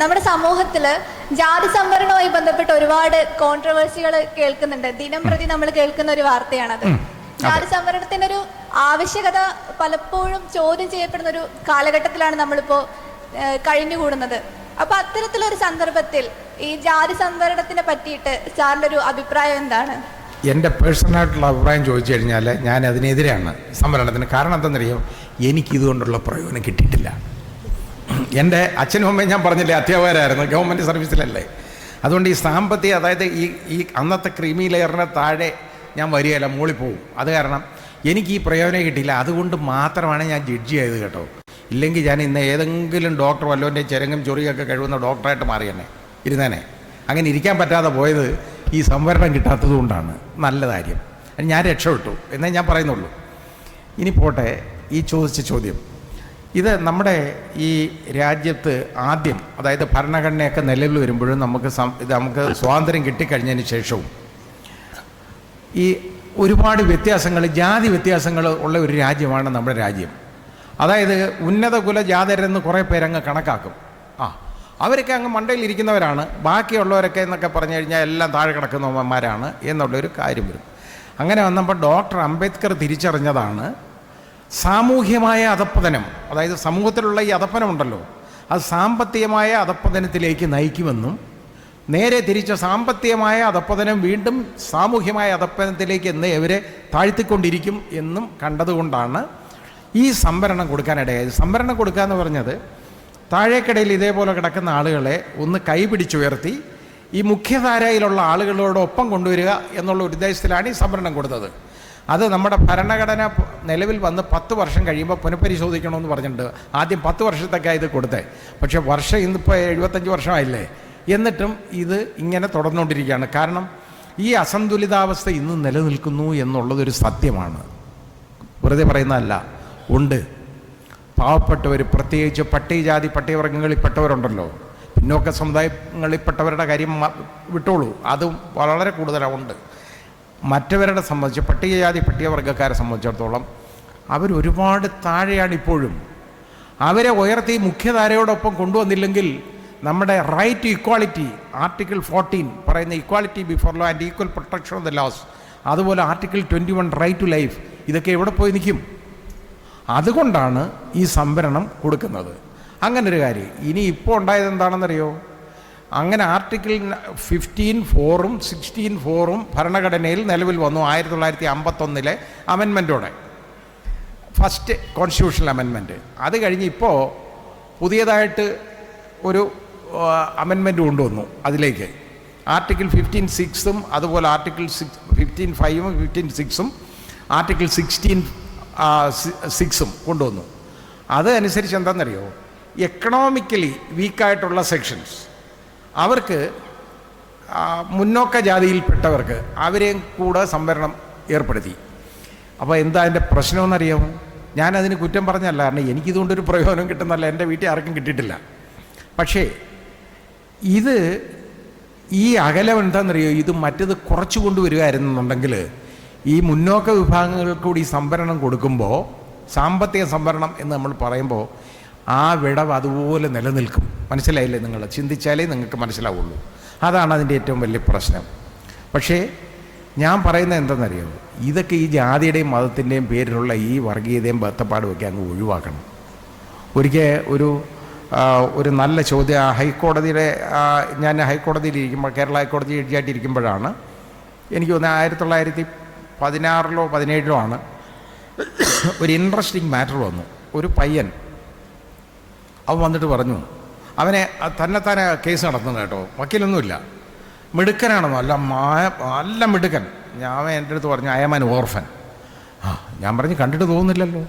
നമ്മുടെ സമൂഹത്തിൽ ജാതി സംവരണവുമായി ബന്ധപ്പെട്ട് ഒരുപാട് കോൺട്രവേഴ്സികൾ കേൾക്കുന്നുണ്ട്. ദിനം പ്രതി നമ്മൾ കേൾക്കുന്ന ഒരു വാർത്തയാണത്. ജാതി സംവരണത്തിന്റെ ഒരു ആവശ്യകത പലപ്പോഴും ചോദ്യം ചെയ്യപ്പെടുന്ന ഒരു കാലഘട്ടത്തിലാണ് നമ്മളിപ്പോ കഴിഞ്ഞുകൂടുന്നത്. അപ്പൊ അത്തരത്തിലൊരു സന്ദർഭത്തിൽ ഈ ജാതി സംവരണത്തിനെ പറ്റിയിട്ട് സാറിന്റെ ഒരു അഭിപ്രായം എന്താണ്? എന്റെ പേഴ്സണലായിട്ടുള്ള അഭിപ്രായം ചോദിച്ചു കഴിഞ്ഞാൽ ഞാൻ അതിനെതിരെയാണ് സംവരണത്തിന് കാരണം എന്തെന്നറിയോ എനിക്കിതുകൊണ്ടുള്ള പ്രയോജനം കിട്ടിയിട്ടില്ല. എന്റെ അച്ഛനും അമ്മയും ഞാൻ പറഞ്ഞില്ലേ അധ്യാപകരായിരുന്നു ഗവൺമെന്റ് സർവീസിലല്ലേ അതുകൊണ്ട് ഈ സാമ്പത്തിക അതായത് ഈ ഈ അന്നത്തെ ക്രീമി ലെയറിന്റെ താഴെ ഞാൻ വരികയല്ല മുകളിൽ പോവും. അത് കാരണം എനിക്ക് ഈ പ്രയോജനം കിട്ടിയില്ല. അതുകൊണ്ട് മാത്രമാണ് ഞാൻ ജഡ്ജി ആയത് കേട്ടോ. ഇല്ലെങ്കിൽ ഞാൻ ഇന്ന് ഏതെങ്കിലും ഡോക്ടർ വല്ലവന്റെ ചെരങ്ങും ചൊറിയൊക്കെ കഴിവുന്ന ഡോക്ടറായിട്ട് മാറിയെന്നെ ഇരുന്നേനെ. അങ്ങനെ ഇരിക്കാൻ പറ്റാതെ പോയത് ഈ സംവരണം കിട്ടാത്തത് കൊണ്ടാണ്. നല്ല കാര്യം. ഞാൻ രക്ഷപ്പെട്ടു എന്നേ ഞാൻ പറയുന്നുള്ളൂ. ഇനി പോട്ടെ ഈ ചോദിച്ച ചോദ്യം. ഇത് നമ്മുടെ ഈ രാജ്യത്ത് ആദ്യം അതായത് ഭരണഘടനയൊക്കെ നിലവിൽ വരുമ്പോഴും നമുക്ക് ഇത് നമുക്ക് സ്വാതന്ത്ര്യം കിട്ടിക്കഴിഞ്ഞതിന് ശേഷവും ഈ ഒരുപാട് വ്യത്യാസങ്ങൾ ജാതി വ്യത്യാസങ്ങൾ ഉള്ള ഒരു രാജ്യമാണ് നമ്മുടെ രാജ്യം. അതായത് ഉന്നത കുല ജാതരെന്ന് കുറേ പേരങ്ങ് കണക്കാക്കും. ആ അവരൊക്കെ അങ്ങ് മണ്ടയിൽ ഇരിക്കുന്നവരാണ്. ബാക്കിയുള്ളവരൊക്കെ എന്നൊക്കെ പറഞ്ഞു കഴിഞ്ഞാൽ എല്ലാം താഴെ കിടക്കുന്നവന്മാരാണ് എന്നുള്ളൊരു കാര്യം വരും. അങ്ങനെ വന്നപ്പോൾ ഡോക്ടർ അംബേദ്കർ തിരിച്ചറിഞ്ഞതാണ് സാമൂഹ്യമായ അധപ്പതനം അതായത് സമൂഹത്തിലുള്ള ഈ അധപ്പനം ഉണ്ടല്ലോ അത് സാമ്പത്തികമായ അധപ്പതനത്തിലേക്ക് നയിക്കുമെന്നും നേരെ തിരിച്ച സാമ്പത്തികമായ അധപ്പതനം വീണ്ടും സാമൂഹ്യമായ അധപ്പതനത്തിലേക്ക് എന്ന് ഇവരെ താഴ്ത്തിക്കൊണ്ടിരിക്കും എന്നും കണ്ടതുകൊണ്ടാണ് ഈ സംവരണം കൊടുക്കാനിടയായത്. സംവരണം കൊടുക്കുക എന്ന് പറഞ്ഞത് താഴേക്കിടയിൽ ഇതേപോലെ കിടക്കുന്ന ആളുകളെ ഒന്ന് കൈപിടിച്ചുയർത്തി ഈ മുഖ്യധാരയിലുള്ള ആളുകളോടൊപ്പം കൊണ്ടുവരിക എന്നുള്ള ഒരു ഉദ്ദേശത്തിലാണ് ഈ സംവരണം കൊടുത്തത്. അത് നമ്മുടെ ഭരണഘടന നിലവിൽ വന്ന് പത്ത് വർഷം കഴിയുമ്പോൾ പുനഃപരിശോധിക്കണമെന്ന് പറഞ്ഞിട്ടുണ്ട്. ആദ്യം പത്ത് വർഷത്തൊക്കെ ഇത് കൊടുത്തേ. പക്ഷേ വർഷം ഇന്നിപ്പോൾ എഴുപത്തഞ്ച് വർഷമായില്ലേ? എന്നിട്ടും ഇത് ഇങ്ങനെ തുടർന്നുകൊണ്ടിരിക്കുകയാണ്. കാരണം ഈ അസന്തുലിതാവസ്ഥ ഇന്ന് നിലനിൽക്കുന്നു എന്നുള്ളതൊരു സത്യമാണ്. വെറുതെ പറയുന്നതല്ല. ഉണ്ട്. പാവപ്പെട്ടവർ പ്രത്യേകിച്ച് പട്ടികജാതി പട്ടികവർഗങ്ങളിൽപ്പെട്ടവരുണ്ടല്ലോ. പിന്നോക്ക സമുദായങ്ങളിൽപ്പെട്ടവരുടെ കാര്യം വിട്ടോളൂ. അതും വളരെ കൂടുതലുണ്ട് മറ്റവരുടെ സംബന്ധിച്ച് പട്ടികജാതി പട്ടികവർഗക്കാരെ സംബന്ധിച്ചിടത്തോളം അവരൊരുപാട് താഴെയാണ് ഇപ്പോഴും. അവരെ ഉയർത്തി മുഖ്യധാരയോടൊപ്പം കൊണ്ടുവന്നില്ലെങ്കിൽ നമ്മുടെ right to equality article fourteen പറയുന്ന equality before law and equal protection of the laws അതുപോലെ article twenty one right to life ഇതൊക്കെ എവിടെ പോയി നിൽക്കും? അതുകൊണ്ടാണ് ഈ സംവരണം കൊടുക്കുന്നത്. അങ്ങനൊരു കാര്യം ഇനി ഇപ്പോൾ ഉണ്ടായത് എന്താണെന്നറിയോ? അങ്ങനെ ആർട്ടിക്കിൾ ഫിഫ്റ്റീൻ ഫോറും സിക്സ്റ്റീൻ ഫോറും ഭരണഘടനയിൽ നിലവിൽ വന്നു ആയിരത്തി തൊള്ളായിരത്തി അമ്പത്തൊന്നിലെ അമെൻമെന്റോടെ ഫസ്റ്റ് കോൺസ്റ്റിറ്റ്യൂഷണൽ അമെൻമെന്റ് അത് കഴിഞ്ഞ് ഇപ്പോൾ പുതിയതായിട്ട് ഒരു അമെൻമെന്റ് കൊണ്ടുവന്നു അതിലേക്ക്. ആർട്ടിക്കിൾ ഫിഫ്റ്റീൻ സിക്സും അതുപോലെ ആർട്ടിക്കിൾ സിക്സ് ഫിഫ്റ്റീൻ ഫൈവും ഫിഫ്റ്റീൻ സിക്സും ആർട്ടിക്കിൾ സിക്സ്റ്റീൻ സിക്സും കൊണ്ടുവന്നു. അത് അനുസരിച്ച് എന്താണെന്നറിയോ എക്കണോമിക്കലി വീക്കായിട്ടുള്ള സെക്ഷൻസ് അവർക്ക് മുന്നോക്ക ജാതിയിൽപ്പെട്ടവർക്ക് അവരെയും കൂടെ സംവരണം ഏർപ്പെടുത്തി. അപ്പോൾ എന്താ അതിന്റെ പ്രശ്നമെന്നറിയാമോ ഞാനതിന് കുറ്റം പറഞ്ഞല്ല കാരണം എനിക്കിതുകൊണ്ടൊരു പ്രയോജനം കിട്ടുന്നല്ല എന്റെ വീട്ടിൽ ആർക്കും കിട്ടിയിട്ടില്ല. പക്ഷേ ഇത് ഈ അകലം എന്താണെന്നറിയോ? ഇത് മറ്റത് കുറച്ച് കൊണ്ടുവരികയായിരുന്നുണ്ടെങ്കിൽ ഈ മുന്നോക്ക വിഭാഗങ്ങൾക്ക് കൂടി സംവരണം കൊടുക്കുമ്പോൾ സാമ്പത്തിക സംവരണം എന്ന് നമ്മൾ പറയുമ്പോൾ ആ വിടവ് അതുപോലെ നിലനിൽക്കും. മനസ്സിലായില്ലേ നിങ്ങൾ ചിന്തിച്ചാലേ നിങ്ങൾക്ക് മനസ്സിലാവുള്ളൂ. അതാണ് അതിന്റെ ഏറ്റവും വലിയ പ്രശ്നം. പക്ഷേ ഞാൻ പറയുന്നത് എന്തെന്നറിയോ? ഇതൊക്കെ ഈ ജാതിയുടെയും മതത്തിന്റെയും പേരിലുള്ള ഈ വർഗീയതയും ബന്ധപ്പാടും ഒക്കെ അങ്ങ് ഒഴിവാക്കണം. ഒരിക്കൽ ഒരു ഒരു നല്ല ചോദ്യം ഹൈക്കോടതിയുടെ ഞാൻ ഹൈക്കോടതിയിൽ ഇരിക്കുമ്പോൾ കേരള ഹൈക്കോടതി എഴുതിയായിട്ടിരിക്കുമ്പോഴാണ് എനിക്ക് തോന്നുന്നത് ആയിരത്തി തൊള്ളായിരത്തി പതിനാറിലോ പതിനേഴിലോ ആണ് ഒരു ഇൻട്രസ്റ്റിംഗ് മാറ്റർ വന്നു. ഒരു പയ്യൻ അവൻ വന്നിട്ട് പറഞ്ഞു അവനെ തന്നെത്താനെ കേസ് നടത്തുന്നത് കേട്ടോ. വക്കീലൊന്നുമില്ല. മിടുക്കനാണെന്നോ അല്ല മായ നല്ല മിടുക്കൻ. ഞാൻ എന്റെ അടുത്ത് പറഞ്ഞു അയമാൻ ഓർഫൻ ആ ഞാൻ പറഞ്ഞ് കണ്ടിട്ട് തോന്നുന്നില്ലല്ലോ.